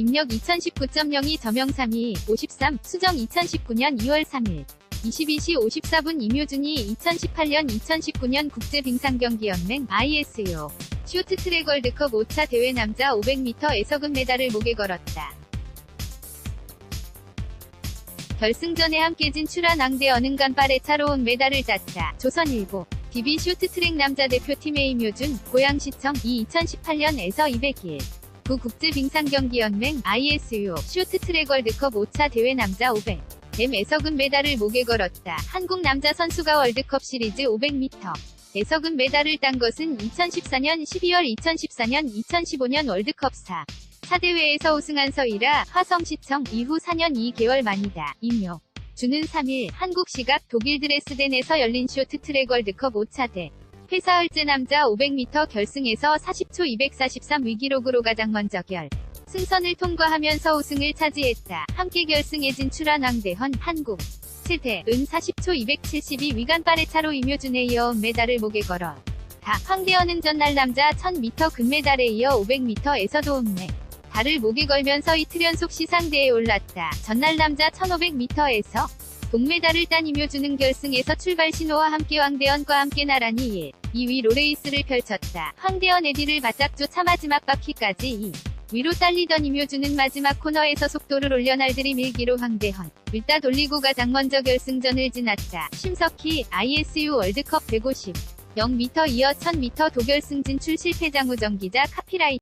입력 2019.02 저명 3위 53 수정 2019년 2월 3일 22시 54분 임효준이 2018년 2019년 국제빙상경기연맹 ISU 쇼트트랙 월드컵 5차 대회 남자 500m에서 금메달을 목에 걸었다. 결승전에 함께 진출한 앙대어는간 빠레차로운 메달을 땄다. 조선일보 DB 쇼트트랙 남자 대표팀의 임효준 고양시청 2018년에서 201 2019 국제빙상경기연맹 ISU 쇼트트랙 월드컵 5차 대회 남자 500. M에서 금메달을 목에 걸었다. 한국 남자 선수가 월드컵 시리즈 500m. 에서 금메달을 딴 것은 2014년 12월 2014년 2015년 월드컵 4. 4대회에서 우승한 서이라 화성시청 이후 4년 2개월 만이다. 임요. 주는 3일 한국 시각 독일 드레스덴에서 열린 쇼트트랙 월드컵 5차 대회. 회사흘째 남자 500m 결승에서 40초 243 위기록으로 가장 먼저 결 승선을 통과하면서 우승을 차지했다. 함께 결승에 진출한 왕대헌 한국 7대 은 40초 272 위간 빠레 차로 임효준에 이어 메달을 목에 걸어 다 황대헌은 전날 남자 1000m 금메달에 이어 500m에서도 은메 달을 목에 걸면서 이틀 연속 시상대에 올랐다. 전날 남자 1500m에서 동메달을 딴 임효준은 결승에서 출발 신호와 함께 황대현과 함께 나란히 1, 2위 로레이스를 펼쳤다. 황대현 에디를 바짝 쫓아 마지막 바퀴까지 2. 위로 딸리던 임효준은 마지막 코너에서 속도를 올려 날들이 밀기로 황대헌 밀다 돌리고 가장 먼저 결승전을 지났다. 심석희 ISU 월드컵 150 0m 이어 1000m 도결승 진출 실패 장우정 기자 카피라이트